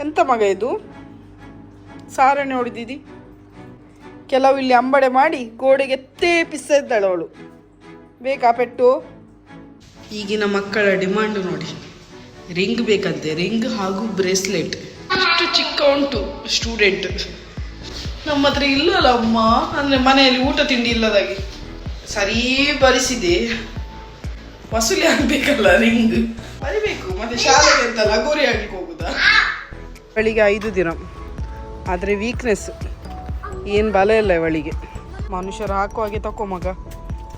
ಎಂತ ಮಗ ಇದು? ಸಾರಣೆ ಹೊಡೆದಿದಿ ಕೆಲವು ಇಲ್ಲಿ ಅಂಬಡೆ ಮಾಡಿ ಗೋಡೆಗೆ ತೇಪಿಸ್ತಾ ಇದ್ದಾಳೆ ಅವಳು. ಬೇಕಾ ಪೆಟ್ಟು? ಈಗಿನ ಮಕ್ಕಳ ಡಿಮಾಂಡ್ ನೋಡಿ. ರಿಂಗ್ ಬೇಕಂತೆ, ರಿಂಗ್ ಹಾಗೂ ಬ್ರೇಸ್ಲೆಟ್. ಅಷ್ಟು ಚಿಕ್ಕ ಉಂಟು, ಸ್ಟೂಡೆಂಟ್. ನಮ್ಮ ಹತ್ರ ಇಲ್ಲಲ್ಲ ಅಮ್ಮ. ಅಂದ್ರೆ ಮನೆಯಲ್ಲಿ ಊಟ ತಿಂಡಿ ಇಲ್ಲದಾಗಿ. ಸರಿ ಬರಿಸಿದೆ. ವಸೂಲಿ ಆಗ್ಬೇಕಲ್ಲ ರಿಂಗ್. ಬರಿಬೇಕು, ಮತ್ತೆ ಶಾಲೆಗೆ ಅಂತ ಲಗೋರಿ ಆಗ್ಲಿಕ್ಕೆ ಹೋಗುದಾ? ಅವಳಿಗೆ ಐದು ದಿನ. ಆದರೆ ವೀಕ್ನೆಸ್ ಏನು ಬಲ ಇಲ್ಲ ಇವಳಿಗೆ. ಮನುಷ್ಯರು ಹಾಕೋ ಹಾಗೆ ತಕೋ ಮಗ.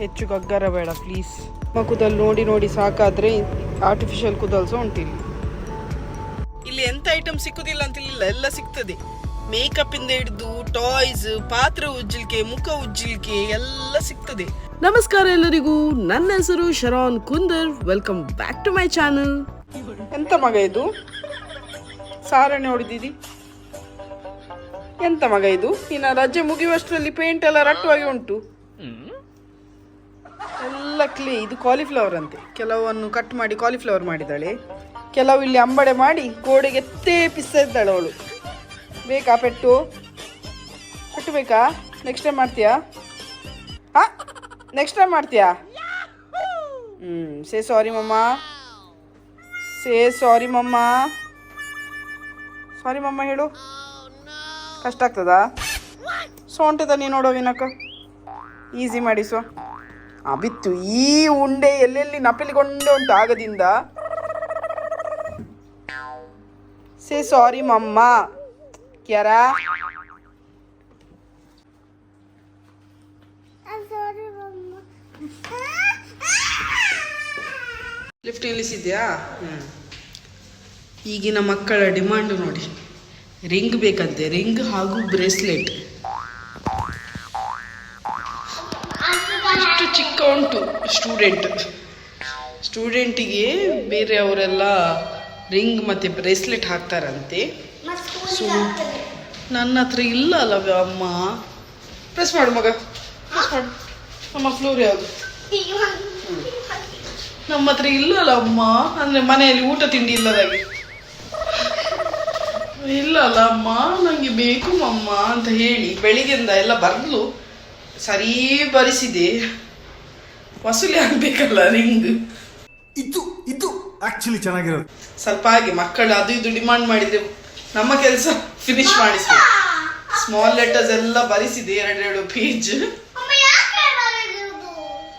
ಹೆಚ್ಚು ಗಗ್ಗರ ಬೇಡ ಪ್ಲೀಸ್ ಮಗುದಲ್ಲಿ ನೋಡಿ ನೋಡಿ ಸಾಕಾದರೆ ಆರ್ಟಿಫಿಷಿಯಲ್ ಕುದಲ್ಸ ಉಂಟಿಲ್ಲ. ಉಂಟು ಇಲ್ಲಿ ಎಂಥ ಎಂತ ಐಟಮ್ ಸಿಕ್ಕುದಿಲ್ಲ ಅಂತಿಲ್ಲ ಎಲ್ಲ ಸಿಗ್ತದೆ. ಮೇಕಪ್ ಇಂದ ಹಿಡಿದು ಟಾಯ್ಸ್ ಪಾತ್ರೆ ಉಜ್ಜಿಲ್ಕೆ ಮುಖ ಉಜ್ಜಿಲ್ಕೆ ಎಲ್ಲ ಸಿಗ್ತದೆ. ನಮಸ್ಕಾರ ಎಲ್ಲರಿಗೂ. ನನ್ನ ಹೆಸರು Sharon Kundar. Welcome back to my channel ಎಂತ ಮಗ ಇದು? ಸಾರಣೆ ಹೊಡೆದಿದ್ದಿ ಎಂತ ಮಗ ಇದು? ಇನ್ನ ರಜೆ ಮುಗಿಯುವಷ್ಟರಲ್ಲಿ ಪೇಂಟ್ ಎಲ್ಲ ರಟ್ಟುವಾಗಿ ಉಂಟು. ಎಲ್ಲ ಕ್ಲೀ ಇದು ಕಾಲಿಫ್ಲವರ್ ಅಂತೆ. ಕೆಲವನ್ನು ಕಟ್ ಮಾಡಿ ಕಾಲಿಫ್ಲವರ್ ಮಾಡಿದ್ದಾಳೆ. ಕೆಲವು ಇಲ್ಲಿ ಅಂಬಡೆ ಮಾಡಿ ಗೋಡೆಗೆ ತೇಪಿಸ್ತಾ ಇದ್ದಾಳೆ ಅವಳು. ಬೇಕಾ ಪೆಟ್ಟು? ಪೆಟ್ಟು ಬೇಕಾ? ನೆಕ್ಸ್ಟ್ ಟೈಮ್ ಮಾಡ್ತೀಯಾ? ಹಾ ನೆಕ್ಸ್ಟ್ ಟೈಮ್ ಮಾಡ್ತೀಯಾ? ಹ್ಞೂ ಸೇ ಸಾರಿ ಮಮ್ಮ. ಸೇ ಸಾರಿ ಮಮ್ಮ. ಸಾರಿ ಮಮ್ಮ ಹೇಳು. ಕಷ್ಟ ಆಗ್ತದಾ? ಸೋಂಟದ ನೀ ನೋಡೋ ವಿನಕ ಈಸಿ ಮಾಡಿಸು. ಆ ಬಿತ್ತು ಈ ಉಂಡೆ ಎಲ್ಲೆಲ್ಲಿ ನಪಲಿಗೊಂಡೆ ಉಂಟು ಆಗದಿಂದ? ಸೇ ಸಾರಿ ಮಮ್ಮ ಕ್ಯಾರ ಲಿಫ್ಟ್ ನಿಲ್ಲಿಸಿದ್ಯಾ ಹ್ಞೂ ಈಗಿನ ಮಕ್ಕಳ ಡಿಮಾಂಡ್ ನೋಡಿ. ರಿಂಗ್ ಬೇಕಂತೆ ರಿಂಗ್ ಹಾಗೂ ಬ್ರೇಸ್ಲೆಟ್. ಇಷ್ಟು ಚಿಕ್ಕ ಉಂಟು ಸ್ಟೂಡೆಂಟ್. ಸ್ಟೂಡೆಂಟಿಗೆ ಬೇರೆಯವರೆಲ್ಲ ರಿಂಗ್ ಮತ್ತು ಬ್ರೇಸ್ಲೆಟ್ ಹಾಕ್ತಾರಂತೆ. ಸೊ ನನ್ನ ಹತ್ರ ಇಲ್ಲ ಅಲ್ಲ ಅಮ್ಮ? ಪ್ರೆಸ್ ಮಾಡು ಮಗ. ಪ್ರೆಸ್ ಮಾಡು. ನಮ್ಮ ಫ್ಲೋರ್ ಯಾವುದು ನಮ್ಮ ಹತ್ರ ಇಲ್ಲಲ್ಲ ಅಮ್ಮ? ಅಂದ್ರೆ ಮನೆಯಲ್ಲಿ ಊಟ ತಿಂಡಿ ಇಲ್ಲದಾಗಿ. ಇಲ್ಲಲ್ಲ ಅಮ್ಮ ನಂಗೆ ಬೇಕು ಅಮ್ಮ ಅಂತ ಹೇಳಿ ಬೆಳಿಗ್ಗೆಯಿಂದ ಎಲ್ಲ ಬರ್ಲು ಸರಿ ಬರಿಸಿದೆ. ವಸೂಲಿ ಆಗ್ಬೇಕಲ್ಲ ರಿಂಗ್. ಇದು ಇದು ಆಕ್ಚುಲಿ ಚೆನ್ನಾಗಿರೋದು. ಸ್ವಲ್ಪ ಹಾಗೆ ಮಕ್ಕಳು ಅದು ಇದು ಡಿಮಾಂಡ್ ಮಾಡಿದ್ರೆ ನಮ್ಮ ಕೆಲಸ ಫಿನಿಶ್ ಮಾಡಿಸಿ ಸ್ಮಾಲ್ ಲೆಟರ್ಸ್ ಎಲ್ಲ ಬರಿಸಿದೆ ಎರಡೆರಡು ಪೇಜ್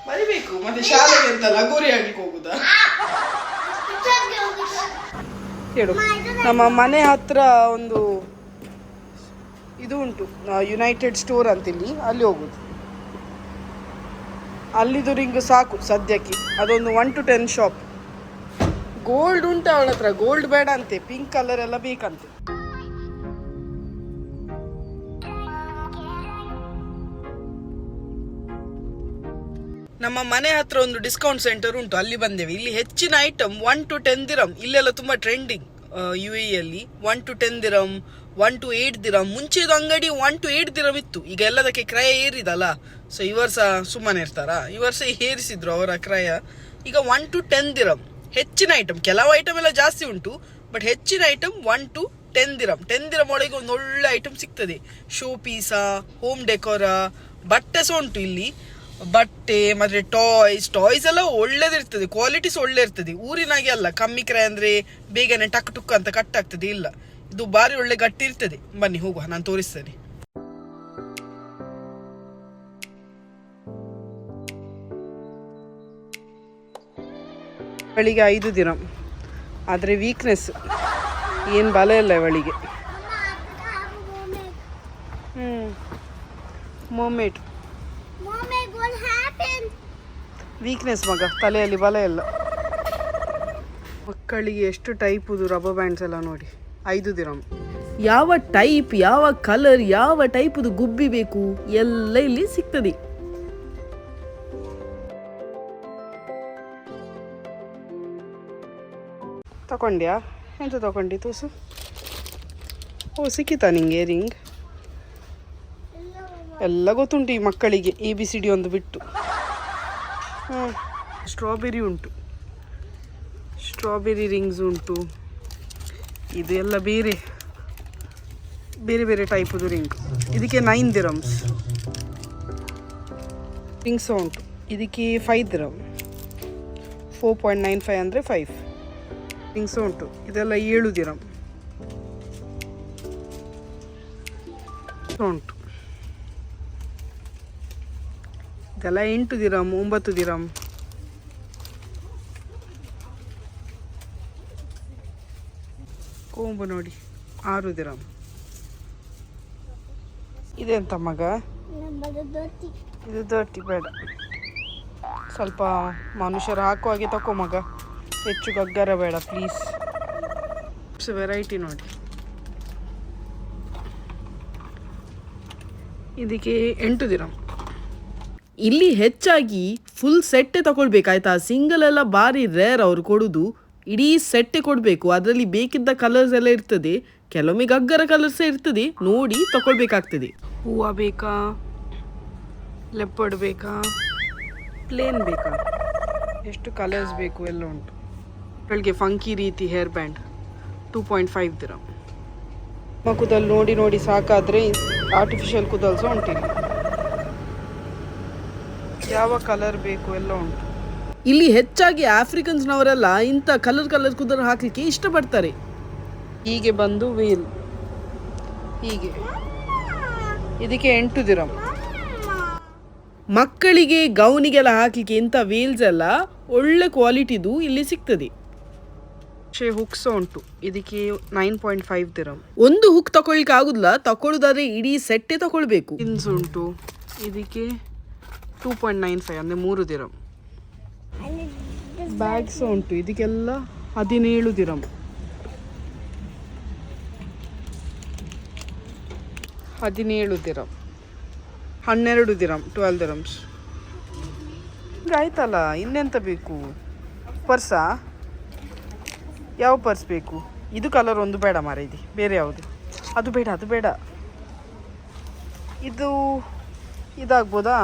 ಬರಿಬೇಕು ಮತ್ತೆ ಶಾಲೆಗೆ ಅಂತ ಲಗೋರಿ ಆಗ್ಲಿಕ್ಕೆ ಹೋಗುದಾ? ಹೇಳು. ನಮ್ಮ ಮನೆ ಹತ್ರ ಒಂದು ಇದು ಉಂಟು ಯುನೈಟೆಡ್ ಸ್ಟೋರ್ ಅಂತ ಇಲ್ಲಿ ಅಲ್ಲಿ ಹೋಗುದು. ಅಲ್ಲಿದು ರಿಂಗ್ ಸಾಕು ಸದ್ಯಕ್ಕೆ, ಅದೊಂದು one to ten shop gold ಉಂಟು ಅವಳ ಹತ್ರ ಗೋಲ್ಡ್ ಬೇಡ ಅಂತೆ ಪಿಂಕ್ ಕಲರ್ ಎಲ್ಲ ಬೇಕಂತೆ. ನಮ್ಮ ಮನೆ ಹತ್ರ ಒಂದು ಡಿಸ್ಕೌಂಟ್ ಸೆಂಟರ್ ಉಂಟು, ಅಲ್ಲಿ ಬಂದೇವೆ. ಇಲ್ಲಿ ಹೆಚ್ಚಿನ item one to ten dirham ಇಲ್ಲೆಲ್ಲ ತುಂಬಾ ಟ್ರೆಂಡಿಂಗ್ ಯು ಎ ಅಲ್ಲಿ one to ten dirham one to eight dirham ಮುಂಚೆದು ಅಂಗಡಿ ಒನ್ ಟು ಏಟ್ ದಿರಮ್ ಇತ್ತು. ಈಗ ಎಲ್ಲದಕ್ಕೆ ಕ್ರಯ ಏರಿದಲ್ಲ. ಸೊ ಈ ವರ್ಷ ಸುಮ್ಮನೆ ಇರ್ತಾರ? ಈ ವರ್ಷ ಏರಿಸಿದ್ರು ಅವರ ಕ್ರಯ. ಈಗ ಒನ್ ಟು ಟೆನ್ ದಿರಮ್ ಹೆಚ್ಚಿನ ಐಟಮ್ ಕೆಲವು ಐಟಮ್ ಎಲ್ಲ ಜಾಸ್ತಿ ಉಂಟು ಬಟ್ ಹೆಚ್ಚಿನ item one to ten dirham ten dirham ಒಳಗೆ ಒಂದು ಒಳ್ಳೆ ಐಟಮ್ ಸಿಗ್ತದೆ ಶೋ ಪೀಸಾ ಹೋಮ್ ಡೆಕೋರಾ ಬಟ್ಟೆ ಸಹ ಉಂಟು ಇಲ್ಲಿ. ಬಟ್ಟೆ, ಮತ್ತೆ ಟಾಯ್ಸ್ ಟಾಯ್ಸ್ ಎಲ್ಲ ಒಳ್ಳೇದಿರ್ತದೆ ಕ್ವಾಲಿಟೀಸ್ ಒಳ್ಳೆ ಇರ್ತದೆ ಊರಿನಾಗೆ ಅಲ್ಲ, ಕಮ್ಮಿ ಕ್ರೈ ಅಂದ್ರೆ ಬೇಗನೆ ಟಕ್ ಟುಕ್ ಅಂತ ಕಟ್ ಆಗ್ತದೆ, ಇಲ್ಲ. ಇದು ಬಾರಿ ಒಳ್ಳೆ ಗಟ್ಟಿ ಇರ್ತದೆ. ಬನ್ನಿ, ಹೋಗುವ, ನಾನು ತೋರಿಸ್ತೇನೆ. ಅವಳಿಗೆ ಐದು ದಿನ. ಆದರೆ ವೀಕ್ನೆಸ್ ಏನು ಬಲ ಇಲ್ಲ ಇವಳಿಗೆ ಹ್ಞೂ ಮೊಮೇಟ್? ವೀಕ್ನೆಸ್ ಮಗ. ತಲೆಯಲ್ಲಿ ಬಲ ಇಲ್ಲ. ಮಕ್ಕಳಿಗೆ ಎಷ್ಟು ಟೈಪುದು ರಬ್ಬರ್ ಬ್ಯಾಂಡ್ಸ್ ಎಲ್ಲ ನೋಡಿ. ಐದು ದಿನ. ಯಾವ ಟೈಪ್ ಯಾವ ಕಲರ್ ಯಾವ ಟೈಪದು ಗುಬ್ಬಿ ಬೇಕು, ಎಲ್ಲ ಇಲ್ಲಿ ಸಿಗ್ತದೆ. ತಗೊಂಡ್ಯಾ? ಎಂತ ತಗೊಂಡಿ ತೂಸು? ಓ, ಸಿಕ್ಕಿತಾ ನಿಂಗೆ ರಿಂಗ್ ಎಲ್ಲ ಗೊತ್ತುಂಟು ಈ ಮಕ್ಕಳಿಗೆ ಎ ಬಿ ಸಿ ಡಿ ಒಂದು ಬಿಟ್ಟು. ಹ್ಞೂ ಸ್ಟ್ರಾಬೆರಿ ಉಂಟು. ಸ್ಟ್ರಾಬೆರಿ ರಿಂಗ್ಸ್ ಉಂಟು. ಇದು ಎಲ್ಲ ಬೇರೆ ಬೇರೆ ಬೇರೆ ಟೈಪದು ರಿಂಗ್ ಇದಕ್ಕೆ ನೈನ್ ದಿರಮ್ಸ್ ರಿಂಗ್ಸ್ ಉಂಟು. ಇದಕ್ಕೆ five dirham four point nine five ಅಂದರೆ ಫೈವ್ ರಿಂಗ್ಸ್ ಉಂಟು. ಇದೆಲ್ಲ ಏಳು ದಿರಮ್ ಉಂಟು. ಇದೆಲ್ಲ ಎಂಟು ದಿರಮ್, ಒಂಬತ್ತು ದಿರಮ್. ಕೋಂಬು ನೋಡಿ, ಆರು ದಿರಮ್. ಇದೆಂತ ಮಗ. ಇದು ದೊಟ್ಟಿ ಬೇಡ. ಸ್ವಲ್ಪ ಮನುಷ್ಯರು ಹಾಕೋ ಹಾಗೆ ತಕೋ ಮಗ. ಹೆಚ್ಚು ಗಗ್ಗರ ಬೇಡ ಪ್ಲೀಸ್ ವೆರೈಟಿ ನೋಡಿ. ಇದಕ್ಕೆ ಎಂಟು ದಿರಮ್. ಇಲ್ಲಿ ಹೆಚ್ಚಾಗಿ ಫುಲ್ ಸೆಟ್ಟೆ ತಗೊಳ್ಬೇಕಾಯ್ತಾ? ಸಿಂಗಲ್ ಎಲ್ಲ ಭಾರಿ ರೇರ್ ಅವರು ಕೊಡುದು. ಇಡೀ ಸೆಟ್ಟೆ ಕೊಡಬೇಕು. ಅದರಲ್ಲಿ ಬೇಕಿದ್ದ ಕಲರ್ಸ್ ಎಲ್ಲ ಇರ್ತದೆ. ಕೆಲವೊಮ್ಮೆ ಗಗ್ಗರ ಕಲರ್ಸ್ ಇರ್ತದೆ. ನೋಡಿ ತಗೊಳ್ಬೇಕಾಗ್ತದೆ. ಹೂವು ಬೇಕಾ? ಲೆಪ್ಪಡ್ ಬೇಕಾ? ಪ್ಲೇನ್ ಬೇಕಾ? ಎಷ್ಟು ಕಲರ್ಸ್ ಬೇಕು ಎಲ್ಲ ಉಂಟು. ಬೆಳಗ್ಗೆ ಫಂಕಿ ರೀತಿ hair band two point five ದಿರ ಕುದಲ್ ನೋಡಿ ನೋಡಿ ಸಾಕಾದರೆ ಆರ್ಟಿಫಿಷಿಯಲ್ ಕೂದಲು ಸಹ ಉಂಟಿಲ್ಲ. ಯಾವ ಕಲರ್ ಬೇಕು ಎಲ್ಲ ಉಂಟು. ಇಲ್ಲಿ ಹೆಚ್ಚಾಗಿ ಆಫ್ರಿಕನ್ಸ್ನವರೆಲ್ಲ ಇಂಥ ಕಲರ್ ಕಲರ್ ಕುದುರೆ ಹಾಕಲಿಕ್ಕೆ ಇಷ್ಟಪಡ್ತಾರೆ. ಹೀಗೆ ಬಂದು ವೀಲ್ ಹೀಗೆ. ಇದಕ್ಕೆ ಎಂಟು ದಿರಂ. ಮಕ್ಕಳಿಗೆ ಗೌನಿಗೆಲ್ಲ ಹಾಕಲಿಕ್ಕೆ ಇಂಥ ವೀಲ್ಸ್ ಎಲ್ಲ ಒಳ್ಳೆ ಕ್ವಾಲಿಟಿದು ಇಲ್ಲಿ ಸಿಗ್ತದೆ. ಹುಕ್ಸ್ ಉಂಟು. ಇದಕ್ಕೆ ನೈನ್ ಪಾಯಿಂಟ್ ಫೈವ್ ದಿರಂ. ಒಂದು ಹುಕ್ ತಗೊಳ್ಳಿಕ್ಕೆ ಆಗುದಿಲ್ಲ ತಗೊಳ್ಳೋದಾದ್ರೆ ಇಡೀ ಸೆಟ್ಟೆ ತಗೊಳ್ಬೇಕು. ಉಂಟು. ಇದಕ್ಕೆ ಟೂ ಪಾಯಿಂಟ್ ನೈನ್ ಫೈವ್ ಅಂದರೆ ಮೂರು ದಿರಮ್ ಬ್ಯಾಗ್ಸ್ ಉಂಟು. ಇದಕ್ಕೆಲ್ಲ ಹದಿನೇಳು ದಿರಮ್ ಹದಿನೇಳು ದಿರಮ್ ಹನ್ನೆರಡು ದಿರಮ್ ಟ್ವೆಲ್ ದಿರಮ್ಸ್ ಆಯ್ತಲ್ಲ, ಇನ್ನೆಂತ ಬೇಕು? ಪರ್ಸಾ? ಯಾವ ಪರ್ಸ್ ಬೇಕು? ಇದು ಕಲರ್ ಒಂದು ಬೇಡ ಮಾರ ಇದು. ಬೇರೆ ಯಾವುದು? ಅದು ಬೇಡ ಅದು ಬೇಡ. ಇದು ಇದಾಗ್ಬೋದಾ?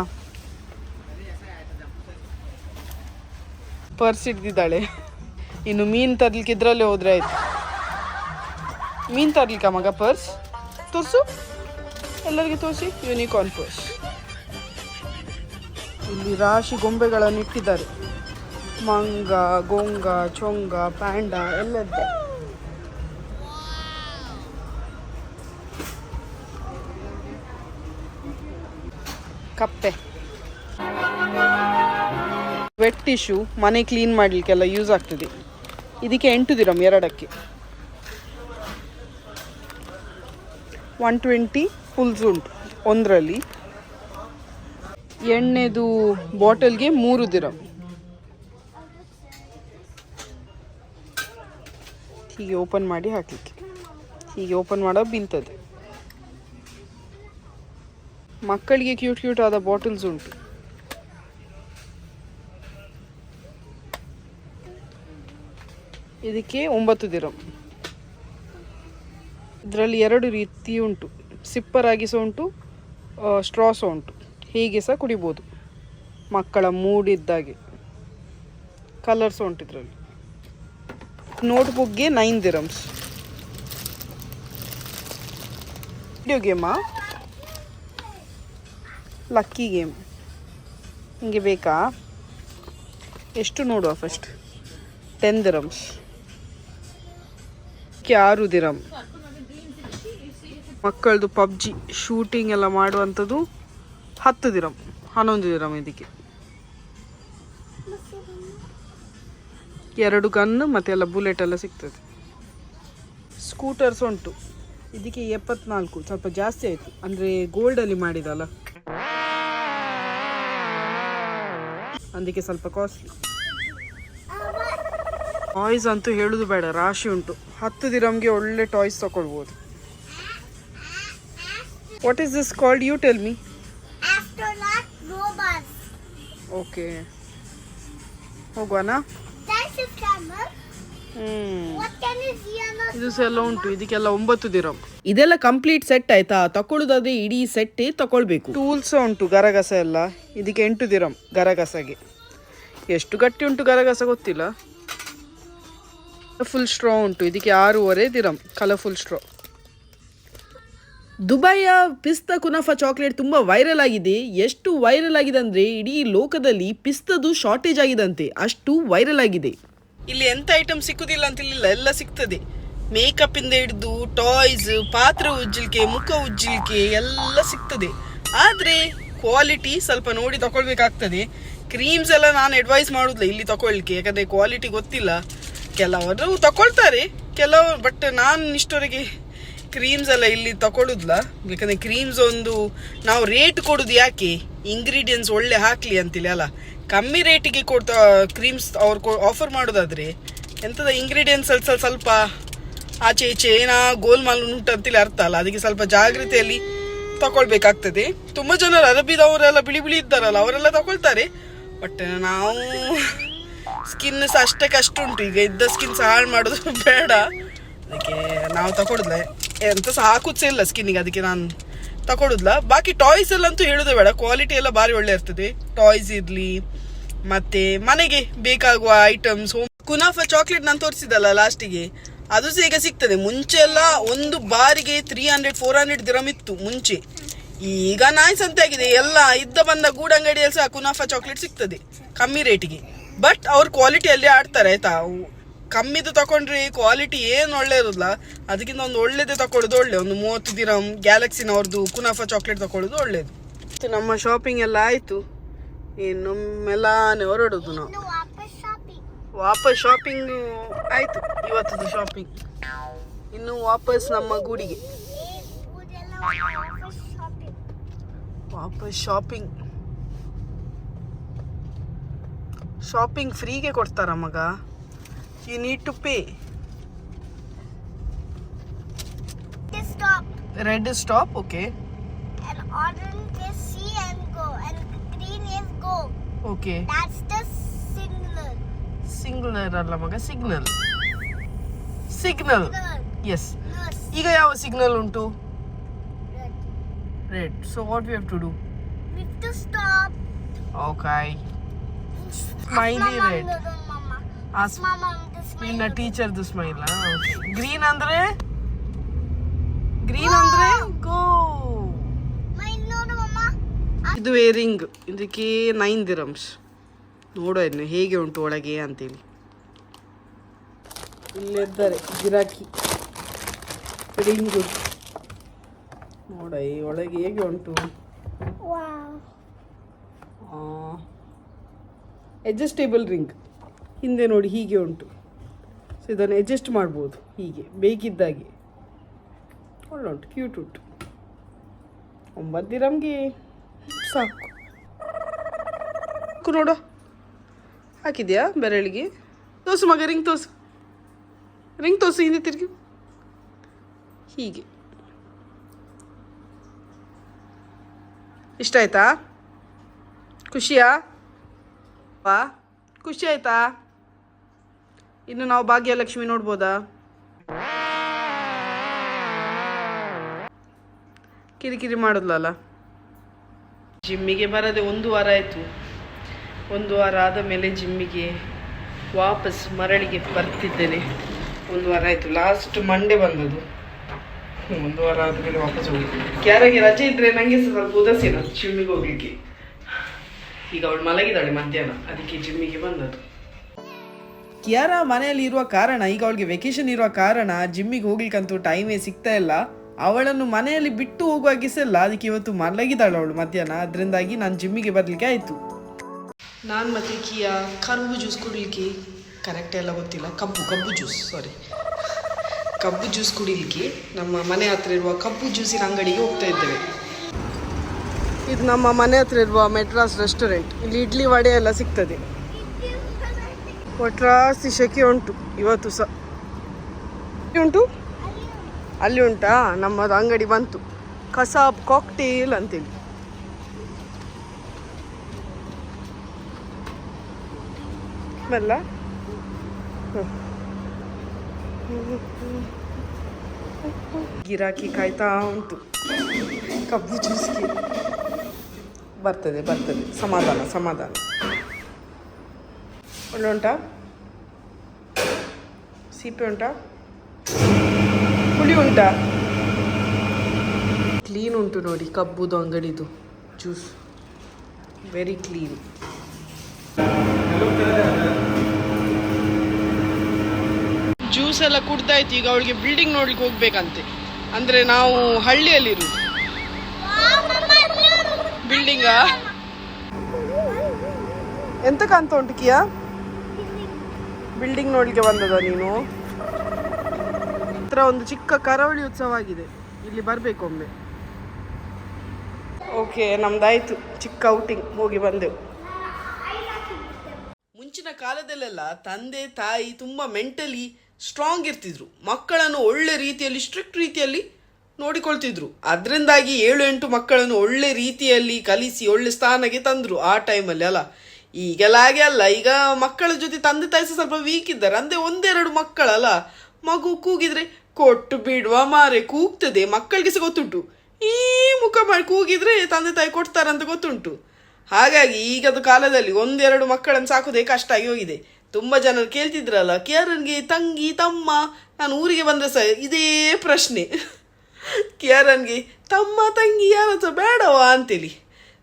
ಪರ್ಸ್ ಹಿಡ್ದಿದ್ದಾಳೆ. ಇನ್ನು ಮೀನು ತರ್ಲಿಕ್ಕೆ ಇದರಲ್ಲೇ ಹೋದ್ರೆ ಆಯ್ತು. ಮೀನು ತರ್ಲಿಕ್ಕ ಮಗ ಪರ್ಸ್? ತೋರಿಸು. ಎಲ್ಲರಿಗೆ ತೋರಿಸಿ ಯೂನಿಕಾರ್ನ್ ಪರ್ಸ್. ಇಲ್ಲಿ ರಾಶಿ ಗೊಂಬೆಗಳನ್ನು ಇಟ್ಟಿದ್ದಾರೆ. ಮಂಗ, ಗೊಂಗ, ಚೊಂಗ, ಪ್ಯಾಂಡ ಎಲ್ಲ ಕಪ್ಪೆ. ವೆಟ್ ಟಿಶ್ಯೂ ಮನೆ ಕ್ಲೀನ್ ಮಾಡಲಿಕ್ಕೆಲ್ಲ ಯೂಸ್ ಆಗ್ತದೆ. ಇದಕ್ಕೆ ಎಂಟು ದಿರಮ್ ಎರಡಕ್ಕೆ. ಒನ್ ಟ್ವೆಂಟಿ ಫುಲ್ಸ್ ಉಂಟು, ಒಂದರಲ್ಲಿ. ಎಣ್ಣೆದು ಬಾಟಲ್ಗೆ ಮೂರು ದಿರಮ್ ಹೀಗೆ ಓಪನ್ ಮಾಡಿ ಹಾಕಲಿಕ್ಕೆ. ಹೀಗೆ ಓಪನ್ ಮಾಡೋ ಬೀಳ್ತದೆ ಮಕ್ಕಳಿಗೆ ಕ್ಯೂಟ್ ಕ್ಯೂಟ್ ಆದ ಬಾಟಲ್ಸ್ ಉಂಟು. ಇದಕ್ಕೆ ಒಂಬತ್ತು ದಿರಮ್ ಇದರಲ್ಲಿ ಎರಡು ರೀತಿ ಉಂಟು. ಸಿಪ್ಪರ್ ಆಗಿ ಸಹ ಉಂಟು ಸ್ಟ್ರಾ ಸಹ ಉಂಟು. ಹೀಗೆ ಸಹ ಕುಡಿಬೋದು. ಮಕ್ಕಳ ಮೂಡಿದ್ದಾಗೆ. ಕಲರ್ಸ್ ಉಂಟು ಇದರಲ್ಲಿ. ನೋಟ್ಬುಕ್ಗೆ ನೈನ್ ದಿರಮ್ಸ್ ವಿಡಿಯೋ ಗೇಮಾ ಲಕ್ಕಿ ಗೇಮ್ ಹಿಂಗೆ ಬೇಕಾ? ಎಷ್ಟು ನೋಡುವ ಫಸ್ಟ್ ಟೆನ್ ದಿರಮ್ಸ್ ಆರು ದಿರಂ? ಮಕ್ಕಳದು ಪಬ್ಜಿ ಶೂಟಿಂಗ್ ಎಲ್ಲ ಮಾಡುವಂಥದ್ದು ಹತ್ತು ದಿರಮ್ ಹನ್ನೊಂದು ದಿರಮ್ ಇದಕ್ಕೆ. ಎರಡು ಗನ್ ಮತ್ತೆ ಎಲ್ಲ ಬುಲೆಟ್ ಎಲ್ಲ ಸಿಗ್ತದೆ. ಸ್ಕೂಟರ್ಸ್ ಉಂಟು. ಇದಕ್ಕೆ ಎಪ್ಪತ್ನಾಲ್ಕು, ಸ್ವಲ್ಪ ಜಾಸ್ತಿ ಆಯಿತು. ಅಂದರೆ ಗೋಲ್ಡಲ್ಲಿ ಮಾಡಿದಲ್ಲ. ಅದಕ್ಕೆ ಸ್ವಲ್ಪ ಕಾಸ್ಟ್ಲಿ ಟಾಯ್ಸ್ ಅಂತೂ ಹೇಳುದು ಬೇಡ ರಾಶಿ ಉಂಟು. ಹತ್ತು ದಿರಮ್ಗೆ ಒಳ್ಳೆ ಟಾಯ್ಸ್ ತಗೊಳ್ಬೋದು what is this called you tell me. Okay ಹೋಗೋಣ That's a hmm. What can you see on the ಇದು ಸಹ ಎಲ್ಲ ಉಂಟು ಇದಕ್ಕೆಲ್ಲ ಒಂಬತ್ತು ದಿರಮ್ ಇದೆಲ್ಲ ಕಂಪ್ಲೀಟ್ ಸೆಟ್ ಆಯ್ತಾ? ತಕೊಳ್ಳೋದಾದ್ರೆ ಇಡೀ ಸೆಟ್ ತಕೊಳ್ಬೇಕು. ಟೂಲ್ಸ್ ಉಂಟು ಗರಗಸ ಎಲ್ಲ. ಇದಕ್ಕೆ ಎಂಟು ದಿರಂ ಗರಗಸಗೆ. ಎಷ್ಟು ಗಟ್ಟಿ ಉಂಟು ಗರಗಸ ಗೊತ್ತಿಲ್ಲ. ಫುಲ್ ಸ್ಟ್ರಾ ಉಂಟು. ಇದಕ್ಕೆ ಆರೂವರೆ ದಿರಂ. ಕಲರ್ಫುಲ್ ಸ್ಟ್ರಾ ದುಬೈಯ ಪಿಸ್ತಾ ಕುನಾಫಾ ಚಾಕ್ಲೇಟ್ ತುಂಬ ವೈರಲ್ ಆಗಿದೆ. ಎಷ್ಟು ವೈರಲ್ ಆಗಿದೆ ಅಂದರೆ ಇಡೀ ಲೋಕದಲ್ಲಿ ಪಿಸ್ತದು ಶಾರ್ಟೇಜ್ ಆಗಿದಂತೆ. ಅಷ್ಟು ವೈರಲ್ ಆಗಿದೆ. ಇಲ್ಲಿ ಎಂಥ ಐಟಮ್ ಸಿಕ್ಕುದಿಲ್ಲ ಅಂತ ಇಲ್ಲ ಎಲ್ಲ ಸಿಗ್ತದೆ ಮೇಕಪ್ ಇಂದ ಹಿಡಿದು ಟಾಯ್ಸ್ ಪಾತ್ರೆ ಉಜ್ಜಲಿಕೆ, ಮುಖ ಉಜ್ಜಲಿಕೆ ಎಲ್ಲ ಸಿಗ್ತದೆ ಆದ್ರೆ ಕ್ವಾಲಿಟಿ ಸ್ವಲ್ಪ ನೋಡಿ ತಗೊಳ್ಬೇಕಾಗ್ತದೆ ಕ್ರೀಮ್ಸ್ ಎಲ್ಲ ನಾನು ಅಡ್ವೈಸ್ ಮಾಡುದಿಲ್ಲ ಇಲ್ಲಿ ತಗೊಳ್ಳಿಕ್ಕೆ ಯಾಕಂದರೆ ಕ್ವಾಲಿಟಿ ಗೊತ್ತಿಲ್ಲ. ಕೆಲವರು ತಗೊಳ್ತಾರೆ ಕೆಲವರು ಬಟ್ ನಾನು ಇಷ್ಟವರೆಗೆ ಕ್ರೀಮ್ಸ್ ಎಲ್ಲ ಇಲ್ಲಿ ತಗೊಳುದಿಲ್ಲ ಯಾಕಂದ್ರೆ ಕ್ರೀಮ್ಸ್ ಒಂದು ನಾವು ರೇಟ್ ಕೊಡುದು ಯಾಕೆ? ಇಂಗ್ರೀಡಿಯೆಂಟ್ಸ್ ಒಳ್ಳೆ ಹಾಕ್ಲಿ ಅಂತಿಲ್ಲ, ಅಲ್ಲ? ಕಮ್ಮಿ ರೇಟಿಗೆ ಕೊಡ್ತಾ ಕ್ರೀಮ್ಸ್ ಅವ್ರು ಆಫರ್ ಮಾಡೋದಾದ್ರೆ ಎಂಥದ ಇಂಗ್ರೀಡಿಯೆಂಟ್ಸ್ ಅಲ್ಲಿ ಸ್ವಲ್ಪ ಸ್ವಲ್ಪ ಆಚೆ ಈಚೆ ಏನಾ ಗೋಲ್ಮಾಲ್ ಉಂಟು ಅಂತೇಳಿ ಅರ್ಥ, ಅಲ್ಲ? ಅದಕ್ಕೆ ಸ್ವಲ್ಪ ಜಾಗ್ರತೆಯಲ್ಲಿ ತಗೊಳ್ಬೇಕಾಗ್ತದೆ ತುಂಬಾ ಜನರು ಅರಬಿದವರೆಲ್ಲ ಬಿಳಿ ಬಿಳಿ ಇದ್ದಾರಲ್ಲ, ಅವರೆಲ್ಲ ತಗೊಳ್ತಾರೆ ಬಟ್ ನಾವು ಸ್ಕಿನ್ ಸಹ ಅಷ್ಟೇ ಕಷ್ಟ ಉಂಟು. ಈಗ ಇದ್ದ ಸ್ಕಿನ್ ಸಹ ಹಾಳು ಮಾಡೋದು ಬೇಡ. ಅದಕ್ಕೆ ನಾವು ತಗೊಳುದಿಲ್ಲ ಎಂತ ಸಹ ಸಹ ಇಲ್ಲ ಸ್ಕಿನ್ನಿಗೆ ಅದಕ್ಕೆ ನಾನು ತಗೊಳುದಿಲ್ಲ ಬಾಕಿ ಟಾಯ್ಸ್ ಎಲ್ಲ ಅಂತೂ ಹೇಳುದೇ ಬೇಡ. ಕ್ವಾಲಿಟಿ ಎಲ್ಲ ಭಾರಿ ಒಳ್ಳೆ ಇರ್ತದೆ. ಟಾಯ್ಸ್ ಇರ್ಲಿ, ಮತ್ತೆ ಮನೆಗೆ ಬೇಕಾಗುವ ಐಟಮ್ಸ್ ಕುನಾಫ ಚಾಕ್ಲೇಟ್ ನಾನು ತೋರಿಸಿದಲ್ಲ ಲಾಸ್ಟಿಗೆ ಅದು ಸಹ ಈಗ ಸಿಗ್ತದೆ. ಮುಂಚೆ ಎಲ್ಲ ಒಂದು ಬಾರಿಗೆ three hundred four hundred dirham ಇತ್ತು ಮುಂಚೆ. ಈಗ ನಾಯ್ಸ್ ಅಂತ ಆಗಿದೆ ಎಲ್ಲ ಇದ್ದ ಬಂದ ಗೂಡಂಗಡಿಯಲ್ಲಿ ಸಹ ಕುನಾಫಾ ಚಾಕ್ಲೇಟ್ ಸಿಗ್ತದೆ. ಕಮ್ಮಿ ರೇಟಿಗೆ ಬಟ್ ಅವ್ರ ಕ್ವಾಲಿಟಿಯಲ್ಲಿ ಆಡ್ತಾರೆ ಆಯ್ತಾ? ಕಮ್ಮಿದು ತಕೊಂಡ್ರಿ ಕ್ವಾಲಿಟಿ ಏನು ಒಳ್ಳೆ ಇರೋದಿಲ್ಲ ಅದಕ್ಕಿಂತ ಒಂದು ಒಳ್ಳೇದೇ ತಕೊಳ್ಳೋದು ಒಳ್ಳೆ. ಒಂದು ಮೂವತ್ತು ದಿರಂ ಗ್ಯಾಲಕ್ಸಿನವ್ರದ್ದು ಕುನಾಫ ಚಾಕ್ಲೇಟ್ ತಕೊಳ್ಳೋದು ಒಳ್ಳೇದು. ಮತ್ತೆ ನಮ್ಮ ಶಾಪಿಂಗ್ ಎಲ್ಲ ಆಯಿತು. ಇನ್ನು ಮೆಲ್ಲಾನೆ ಹೊರಡೋದು ನಾವು. ವಾಪಸ್ ಶಾಪಿಂಗ್ ಆಯಿತು ಇವತ್ತದು ಶಾಪಿಂಗ್ ಇನ್ನು ವಾಪಸ್ ನಮ್ಮ ಗೂಡಿಗೆ. ವಾಪಸ್ ಶಾಪಿಂಗ್ ಶಾಪಿಂಗ್ ಶಾಪಿಂಗ್ ಫ್ರೀಗೆ ಕೊಡ್ತಾರ ಮಗ you need to pay This stop red stop okay and orange is see and go and green is go. Okay That's the signal. Signal ಅಲ್ಲ ಮಗ signal signal Signal. Yes Yes. ಈಗ ಯಾವ signal ಉಂಟು Red. Red so what we have to do We have to stop. Okay Smiley red ನಿನ್ನ. ಟೀಚರ್ದು smile green ಅಂದ್ರೆ? Green ಅಂದ್ರೆ? Go. ಇದು ರಿಂಗ್ ಇದಕ್ಕೆ ನೈನ್ ದಿರಮ್ಸ್ ನೋಡೋ ಇನ್ನು ಹೇಗೆ ಉಂಟು ಒಳಗೆ ಅಂತೇಳಿ. ಇಲ್ಲಿದ್ದಾರೆ ಗಿರಾಕಿ. ರಿಂಗು ನೋಡ ಈ ಒಳಗೆ ಹೇಗೆ ಉಂಟು. ಅಡ್ಜಸ್ಟೇಬಲ್ ರಿಂಗ್ ಹಿಂದೆ ನೋಡಿ ಹೀಗೆ ಉಂಟು. ಸೊ ಇದನ್ನು ಅಡ್ಜಸ್ಟ್ ಮಾಡ್ಬೋದು. ಹೀಗೆ, ಬೇಕಿದ್ದಾಗೆ. ಒಳ್ಳೆ ಉಂಟು ಕ್ಯೂಟ್ ಉಂಟು. ಒಂಬತ್ತು ದಿರಮ್ಗೆ ಸಾಕು. ನೋಡ. ಹಾಕಿದ್ಯಾ ಬೆರಳಿಗೆ? ತೋಸು ಮಗ ರಿಂಗ್ ತೋಸು. ರಿಂಗ್ ತೋಸು, ಹಿಂದೆ ತಿರುಗಿ. ಹೀಗೆ. ಇಷ್ಟ ಆಯ್ತಾ? ಖುಷಿಯಾ? ಖುಷಿ ಆಯ್ತಾ? ಇನ್ನು ನಾವು ಭಾಗ್ಯಲಕ್ಷ್ಮಿ ನೋಡ್ಬೋದಾ? ಕಿರಿಕಿರಿ ಮಾಡಿದ್ಲಲ್ಲ? ಜಿಮ್ಮಿಗೆ ಬರದೆ ಒಂದು ವಾರ ಆಯಿತು. ಒಂದು ವಾರ ಆದ ಮೇಲೆ ಜಿಮ್ಮಿಗೆ ವಾಪಸ್ ಮರಳಿಗೆ ಬರ್ತಿದ್ದೇನೆ. ಒಂದು ವಾರ ಆಯಿತು. ಲಾಸ್ಟ್ ಮಂಡೇ ಬಂದದ್ದು. ಒಂದು ವಾರ ಆದಮೇಲೆ ವಾಪಸ್ ಹೋಗಿ ಯಾರಿಗೆ ರಜೆ ಇದ್ರೆ ನನಗೆ ಸ್ವಲ್ಪ ಉದಾಸೀನ ಜಿಮ್ಮಿಗೆ ಹೋಗ್ಲಿಕ್ಕೆ. ಈಗ ಅವಳು ಮಲಗಿದಾಳೆ ಮಧ್ಯಾಹ್ನ ಅದಕ್ಕೆ ಜಿಮ್ಮಿಗೆ ಬಂದದ್ದು. ಕಿಯಾರ ಮನೆಯಲ್ಲಿ ಇರುವ ಕಾರಣ ಈಗ ಅವಳಿಗೆ ವೆಕೇಶನ್ ಇರುವ ಕಾರಣ ಜಿಮ್ಮಿಗೆ ಹೋಗ್ಲಿಕ್ಕಂತೂ ಟೈಮೇ ಸಿಗ್ತಾ ಇಲ್ಲ. ಅವಳನ್ನು ಮನೆಯಲ್ಲಿ ಬಿಟ್ಟು ಹೋಗುವಾಗಿಸಲ್ಲ ಅದಕ್ಕೆ ಇವತ್ತು ಮಲಗಿದಾಳು ಅವಳು ಮಧ್ಯಾಹ್ನ. ಅದರಿಂದಾಗಿ ನಾನು ಜಿಮ್ಮಿಗೆ ಬರಲಿಕ್ಕೆ ಆಯಿತು. ನಾನು ಮತ್ತೆ ಕಿಯಾ ಕರ್ಬು ಜ್ಯೂಸ್ ಕುಡಿಲಿಕ್ಕೆ ಕರೆಕ್ಟ್ ಎಲ್ಲ ಗೊತ್ತಿಲ್ಲ. ಕಬ್ಬು ಕಬ್ಬು ಜ್ಯೂಸ್ ಸಾರಿ ಕಬ್ಬು ಜ್ಯೂಸ್ ಕುಡಿಲಿಕ್ಕೆ ನಮ್ಮ ಮನೆ ಹತ್ರ ಇರುವ ಕಬ್ಬು ಜ್ಯೂಸಿನ ಅಂಗಡಿಗೆ ಹೋಗ್ತಾ ಇದ್ದೇವೆ. ಇದು ನಮ್ಮ ಮನೆ ಹತ್ರ ಇರುವ ಮೆಟ್ರಾಸ್ ರೆಸ್ಟೋರೆಂಟ್. ಇಲ್ಲಿ ಇಡ್ಲಿ ವಡೆ ಎಲ್ಲ ಸಿಗ್ತದೆ. ಒಟ್ರಾಸಿ ಶೆಕೆ ಉಂಟು, ಇವತ್ತು ಸಹ ಉಂಟು? ಅಲ್ಲಿ ಉಂಟಾ? ನಮ್ಮದು ಅಂಗಡಿ ಬಂತು. ಕಸಾಬ್ ಕಾಕ್ಟೇಲ್ ಅಂತೇಳಿ. ಬಲ್ಲ? ಗಿರಾಕಿ ಕಾಯ್ತಾ ಉಂಟು. ಕಬ್ಬು ಜ್ಯೂಸ್ಗೆ ಬರ್ತದೆ ಬರ್ತದೆ. ಸಮಾಧಾನ ಸಮಾಧಾನ. ಒಳ್ಳೆ ಉಂಟಾ? ಸೀಪೆ ಉಂಟಾ? ಹುಳಿ ಉಂಟಾ? ಕ್ಲೀನ್ ಉಂಟು ನೋಡಿ, ಕಬ್ಬುದು, ಅಂಗಡಿದು. ಜ್ಯೂಸ್ ವೆರಿ ಕ್ಲೀನ್ ಜ್ಯೂಸ್ ಎಲ್ಲ ಕುಡ್ದಾಯ್ತು ಈಗ ಅವಳಿಗೆ ಬಿಲ್ಡಿಂಗ್ ನೋಡ್ಲಿಕ್ಕೆ ಹೋಗ್ಬೇಕಂತೆ. ಅಂದ್ರೆ ನಾವು ಹಳ್ಳಿಯಲ್ಲಿರುದು. ಬಿಲ್ಡಿಂಗ. ಎಂತ ಕಾಣ್ತಾ ಉಂಟು ಕಿಯಾ? ಬಿಲ್ಡಿಂಗ್ ನೋಡ್ಲಿಕ್ಕೆ ಬಂದದ ನೀನು? ಹತ್ರ ಒಂದು ಚಿಕ್ಕ ಕರಾವಳಿ ಉತ್ಸವ ಆಗಿದೆ. ಇಲ್ಲಿ ಬರ್ಬೇಕೊಮ್ಮೆ. ಓಕೆ ನಮ್ದಾಯ್ತು. ಚಿಕ್ಕ ಔಟಿಂಗ್ ಹೋಗಿ ಬಂದೆವು. ಮುಂಚಿನ ಕಾಲದಲ್ಲೆಲ್ಲ ತಂದೆ, ತಾಯಿ ತುಂಬ ಮೆಂಟಲಿ ಸ್ಟ್ರಾಂಗ್ ಇರ್ತಿದ್ರು. ಮಕ್ಕಳನ್ನು ಒಳ್ಳೆ ರೀತಿಯಲ್ಲಿ ಸ್ಟ್ರಿಕ್ಟ್ ರೀತಿಯಲ್ಲಿ ನೋಡಿಕೊಳ್ತಿದ್ರು. ಅದರಿಂದಾಗಿ ಏಳು ಎಂಟು ಮಕ್ಕಳನ್ನು ಒಳ್ಳೆ ರೀತಿಯಲ್ಲಿ ಕಲಿಸಿ ಒಳ್ಳೆ ಸ್ಥಾನಕ್ಕೆ ತಂದರು ಆ ಟೈಮಲ್ಲಿ, ಅಲ್ಲ? ಈಗೆಲ್ಲ ಹಾಗೆ ಅಲ್ಲ, ಈಗ ಮಕ್ಕಳ ಜೊತೆ ತಂದೆ ತಾಯಿ ಸಹ ಸ್ವಲ್ಪ ವೀಕ್ ಇದ್ದಾರೆ. ಅಂದರೆ ಒಂದೆರಡು ಮಕ್ಕಳಲ್ಲ ಮಗು ಕೂಗಿದ್ರೆ ಕೊಟ್ಟು ಬಿಡುವ ಮಾರೆ ಕೂಗ್ತದೆ. ಮಕ್ಕಳಿಗೆ ಸಹ ಗೊತ್ತುಂಟು. ಈ ಮುಖ ಮಾಡಿ ಕೂಗಿದ್ರೆ ತಂದೆ ತಾಯಿ ಕೊಡ್ತಾರಂತ ಗೊತ್ತುಂಟು. ಹಾಗಾಗಿ ಈಗದ ಕಾಲದಲ್ಲಿ ಒಂದೆರಡು ಮಕ್ಕಳನ್ನು ಸಾಕೋದೇ ಕಷ್ಟ ಆಗಿ ಹೋಗಿದೆ. ತುಂಬ ಜನರು ಕೇಳ್ತಿದ್ರಲ್ಲ, ಕೇರನ್ಗೆ ತಂಗಿ ತಮ್ಮ, ನಾನು ಊರಿಗೆ ಬಂದರೆ ಸಹ ಇದೇ ಪ್ರಶ್ನೆ. ಕೇರನ್ಗೆ ತಮ್ಮ ತಂಗಿ ಯಾರು ಬೇಡವ ಬೇಡವಾ ಅಂತೇಳಿ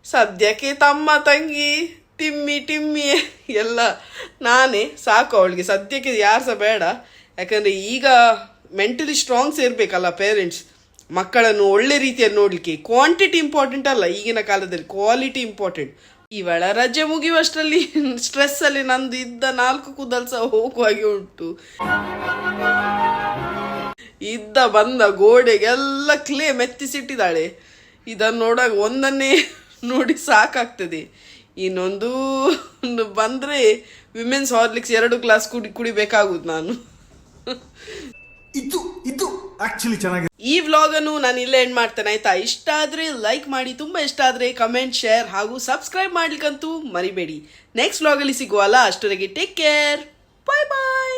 ಸದ್ಯಕ್ಕೆ ತಮ್ಮ ತಂಗಿ ತಿಮ್ಮಿ ಟಿಮ್ಮಿ ಎಲ್ಲ ನಾನೇ. ಸಾಕು ಅವಳಿಗೆ. ಸದ್ಯಕ್ಕೆ ಯಾರು ಸಹ ಬೇಡ. ಯಾಕಂದರೆ ಈಗ ಮೆಂಟಲಿ ಸ್ಟ್ರಾಂಗ್ಸ್ ಇರಬೇಕಲ್ಲ ಪೇರೆಂಟ್ಸ್ ಮಕ್ಕಳನ್ನು ಒಳ್ಳೆ ರೀತಿಯಲ್ಲಿ ನೋಡಲಿಕ್ಕೆ. ಕ್ವಾಂಟಿಟಿ ಇಂಪಾರ್ಟೆಂಟ್ ಅಲ್ಲ ಈಗಿನ ಕಾಲದಲ್ಲಿ. ಕ್ವಾಲಿಟಿ ಇಂಪಾರ್ಟೆಂಟ್ ಇವಳ ರಜೆ ಮುಗಿಯುವಷ್ಟರಲ್ಲಿ ಸ್ಟ್ರೆಸ್ಸಲ್ಲಿ ನಂದು ಇದ್ದ ನಾಲ್ಕು ಕೂದಲು ಸಹ ಹೋಗುವಾಗೆ ಉಂಟು. ಇದ್ದ ಬಂದ ಗೋಡೆಗೆಲ್ಲ ಕ್ಲೇ ಮೆತ್ತಿಸಿಟ್ಟಿದ್ದಾಳೆ. ಇದನ್ನು ನೋಡಾಗ ಒಂದನ್ನೇ ನೋಡಿ ಸಾಕಾಗ್ತದೆ. ಇನ್ನೊಂದು ಬಂದರೆ ವಿಮೆನ್ಸ್ ಹಾರ್ಲಿಕ್ಸ್ ಎರಡು ಗ್ಲಾಸ್ ಕುಡಿ ಕುಡಿಬೇಕಾಗುದು ನಾನು. ಇದು ಇದು ಆಕ್ಚುಲಿ ಚೆನ್ನಾಗಿ ಈ ವ್ಲಾಗನ್ನು ನಾನು ಇಲ್ಲೇ ಎಂಡ್ ಮಾಡ್ತೇನೆ ಆಯ್ತಾ? ಇಷ್ಟ ಆದರೆ ಲೈಕ್ ಮಾಡಿ ತುಂಬ ಇಷ್ಟ ಆದರೆ ಕಮೆಂಟ್ ಶೇರ್ ಹಾಗೂ ಸಬ್ಸ್ಕ್ರೈಬ್ ಮಾಡ್ಲಿಕ್ಕಂತೂ ಮರಿಬೇಡಿ. ನೆಕ್ಸ್ಟ್ ವ್ಲಾಗ್ ಅಲ್ಲಿ ಸಿಗುವಲ್ಲ ಅಷ್ಟೊರೆಗೆ take care bye bye